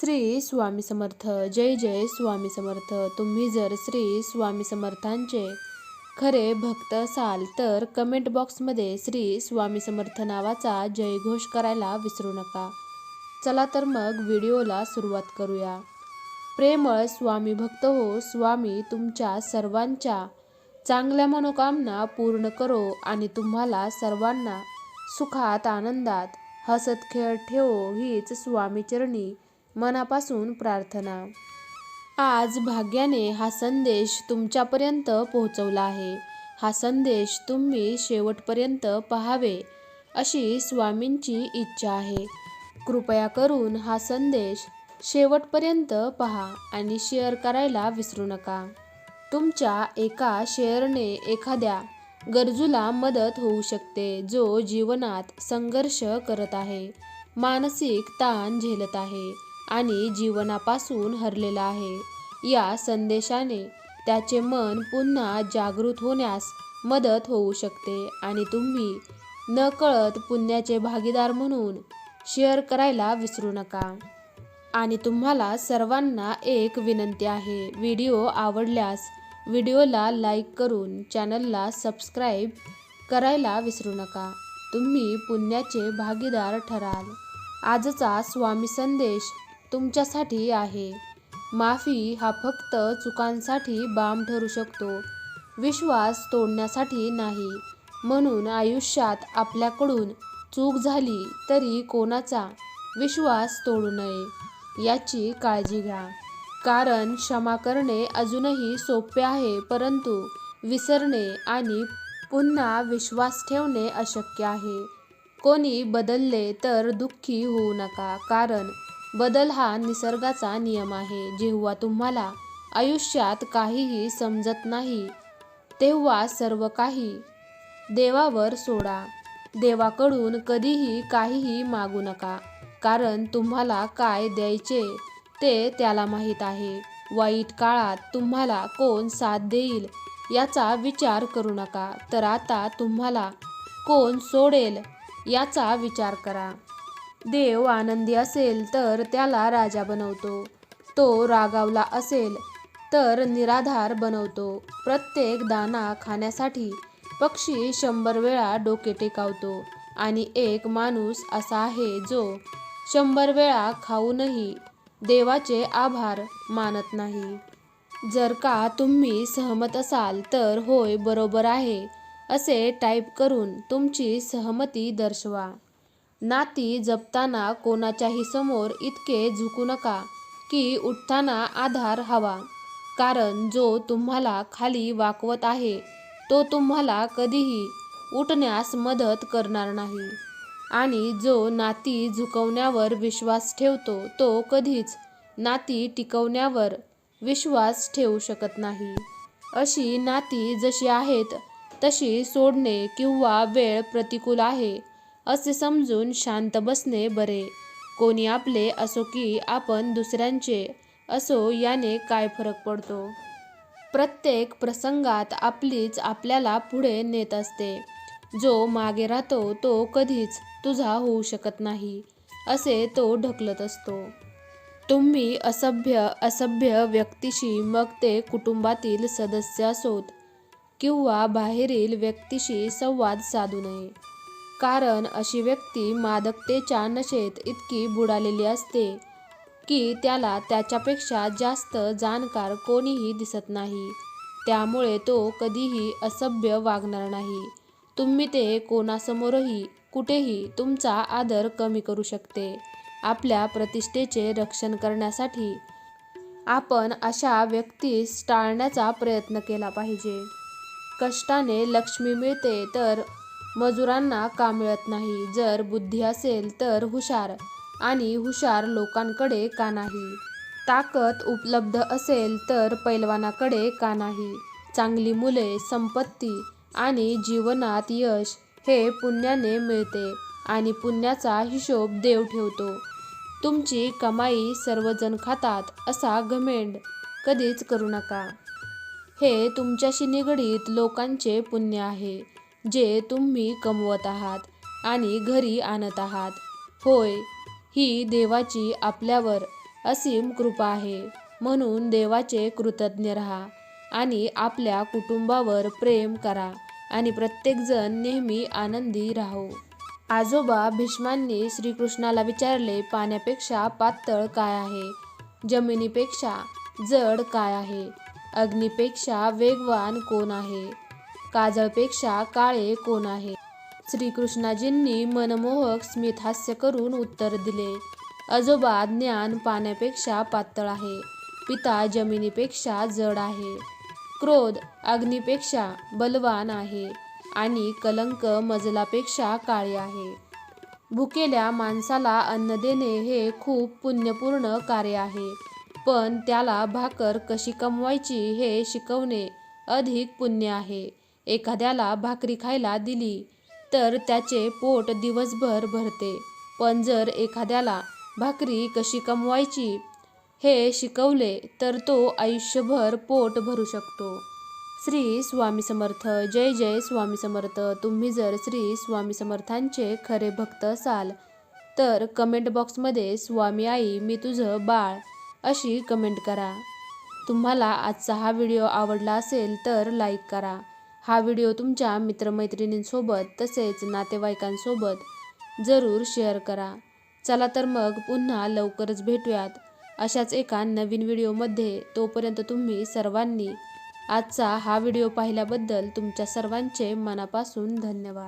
श्री स्वामी समर्थ जय जय स्वामी समर्थ. तुम्ही जर श्री स्वामी समर्थांचे खरे भक्त असाल तर कमेंट बॉक्समध्ये श्री स्वामी समर्थ नावाचा जयघोष करायला विसरू नका. चला तर मग व्हिडिओला सुरुवात करूया. प्रेमळ स्वामी भक्त हो स्वामी तुमच्या सर्वांच्या चांगल्या मनोकामना पूर्ण करो आणि तुम्हाला सर्वांना सुखात आनंदात हसत खेळ ठेवो हीच स्वामीचरणी मनापासून प्रार्थना. आज भाग्याने हा संदेश तुमच्यापर्यंत पोहोचवला आहे. हा संदेश तुम्ही शेवटपर्यंत पहावे अशी स्वामींची इच्छा आहे. कृपया करून हा संदेश शेवटपर्यंत पहा आणि शेअर करायला विसरू नका. तुमच्या एका शेअरने एखाद्या गरजूला मदत होऊ शकते जो जीवनात संघर्ष करत आहे मानसिक ताण झेलत आहे. आणि जीवनापासून हरलेला आहे. या संदेशाने त्याचे मन पुन्हा जागृत होण्यास मदत होऊ शकते आणि तुम्ही नकळत पुण्याचे भागीदार म्हणून शेअर करायला विसरू नका. आणि तुम्हाला सर्वांना एक विनंती आहे व्हिडिओ आवडल्यास व्हिडिओला लाईक करून चॅनलला सबस्क्राईब करायला विसरू नका. तुम्ही पुण्याचे भागीदार ठराल. आजचा स्वामी संदेश तुमच्यासाठी आहे. माफी हा फक्त चुकांसाठी बाम ठरू शकतो. विश्वास तोडण्यासाठी नाही. म्हणून आयुष्यात आपल्याकडून चूक झाली तरी कोणाचा विश्वास तोडू नये याची काळजी घ्या. कारण क्षमा करणे अजूनही सोपे आहे परंतु विसरणे आणि पुन्हा विश्वास ठेवणे अशक्य आहे. कोणी बदलले तर दुःखी होऊ नका कारण बदल हा निसर्गाचा नियम आहे. जेव्हा तुम्हाला आयुष्यात काहीही समजत नाही तेव्हा सर्व काही देवावर सोडा. देवाकडून कधीही काहीही मागू नका कारण तुम्हाला काय द्यायचे ते त्याला माहीत आहे. वाईट काळात तुम्हाला कोण साथ देईल याचा विचार करू नका तर आता तुम्हाला कोण सोडेल याचा विचार करा. देव आनंदी असेल तर त्याला राजा बनवतो. तो रागावला असेल तर निराधार बनवतो. प्रत्येक दाना खाण्यासाठी पक्षी शंभर वेळा डोके टेकावतो. आणि एक माणूस असा आहे जो शंभर वेळा खाऊनही देवाचे आभार मानत नाही. जर का तुम्ही सहमत असाल तर होय बरोबर आहे असे टाईप करून तुमची सहमती दर्शवा. नाती जपताना कोणाच्याही समोर इतके झुकू नका की उठताना आधार हवा. कारण जो तुम्हाला खाली वाकवत आहे तो तुम्हाला कधीही उठण्यास मदत करणार नाही. आणि जो नाती झुकवण्यावर विश्वास ठेवतो तो कधीच नाती टिकवण्यावर विश्वास ठेवू शकत नाही. अशी नाती जशी आहेत तशी सोडणे किंवा वेळ प्रतिकूल आहे असे समजून शांत बसणे बरे. कोणी आपले असो की आपण दुसऱ्यांचे असो याने काय फरक पडतो? प्रत्येक प्रसंगात आपलीच आपल्याला पुढे नेत असते. जो मागे राहतो तो कधीच तुझा होऊ शकत नाही असे तो ढकलत असतो. तुम्ही असभ्य असभ्य व्यक्तीशी मग ते कुटुंबातील सदस्य असोत किंवा बाहेरील व्यक्तीशी संवाद साधू नये. कारण अशी व्यक्ती मादकतेच्या नशेत इतकी बुडालेली असते की त्याला त्याच्यापेक्षा जास्त जाणकार कोणीही दिसत नाही. त्यामुळे तो कधीही असभ्य वागणार नाही. तुम्ही ते कोणासमोरही कुठेही तुमचा आदर कमी करू शकते. आपल्या प्रतिष्ठेचे रक्षण करण्यासाठी आपण अशा व्यक्तीस टाळण्याचा प्रयत्न केला पाहिजे. कष्टाने लक्ष्मी मिळते तर मजुरांना का मिळत नाही? जर बुद्धी असेल तर हुशार. आणि हुशार लोकांकडे का नाही? ताकद उपलब्ध असेल तर पैलवानाकडे का नाही? चांगली मुले संपत्ती आणि जीवनात यश हे पुण्याने मिळते आणि पुण्याचा हिशोब देव ठेवतो. तुमची कमाई सर्वजण खातात असा घमेंड कधीच करू नका. हे तुमच्याशी निगडीत लोकांचे पुण्य आहे. जे तुम्ही कमवत आहात आणि घरी आणत आहात. होय ही देवाची आपल्यावर असीम कृपा आहे. म्हणून देवाचे कृतज्ञ राहा आणि आपल्या कुटुंबावर प्रेम करा आणि प्रत्येकजण नेहमी आनंदी राहो. आजोबा भीष्मांनी श्रीकृष्णाला विचारले पाण्यापेक्षा पातळ काय आहे? जमिनीपेक्षा जड काय आहे? अग्नीपेक्षा वेगवान कोण आहे? काजळपेक्षा काळे कोण आहे? श्रीकृष्णाजींनी मनमोहक स्मितहास्य करून उत्तर दिले. आजोबा ज्ञान पाण्यापेक्षा पातळ आहे. पिता जमिनीपेक्षा जड आहे. क्रोध अग्नीपेक्षा बलवान आहे. आणि कलंक मजलापेक्षा काळे आहे. भुकेल्या माणसाला अन्न देणे हे खूप पुण्यपूर्ण कार्य आहे. पण त्याला भाकर कशी कमवायची हे शिकवणे अधिक पुण्य आहे. एखाद्याला भाकरी खायला दिली तर त्याचे पोट दिवसभर भरते. पण जर एखाद्याला भाकरी कशी कमवायची हे शिकवले तर तो आयुष्यभर पोट भरू शकतो. श्री स्वामी समर्थ. जय जय स्वामी समर्थ. तुम्ही जर श्री स्वामी समर्थांचे खरे भक्त असाल तर कमेंट बॉक्समध्ये स्वामी आई मी तुझं बाळ अशी कमेंट करा. तुम्हाला आजचा हा व्हिडिओ आवडला असेल तर लाईक करा. हा व्हिडिओ तुमच्या मित्रमैत्रिणींसोबत तसेच नातेवाईकांसोबत जरूर शेअर करा. चला तर मग पुन्हा लवकरच भेटूयात. अशाच एका नवीन व्हिडिओमध्ये तोपर्यंत तुम्ही सर्वांनी आजचा हा व्हिडिओ पाहिल्याबद्दल तुमच्या सर्वांचे मनापासून धन्यवाद.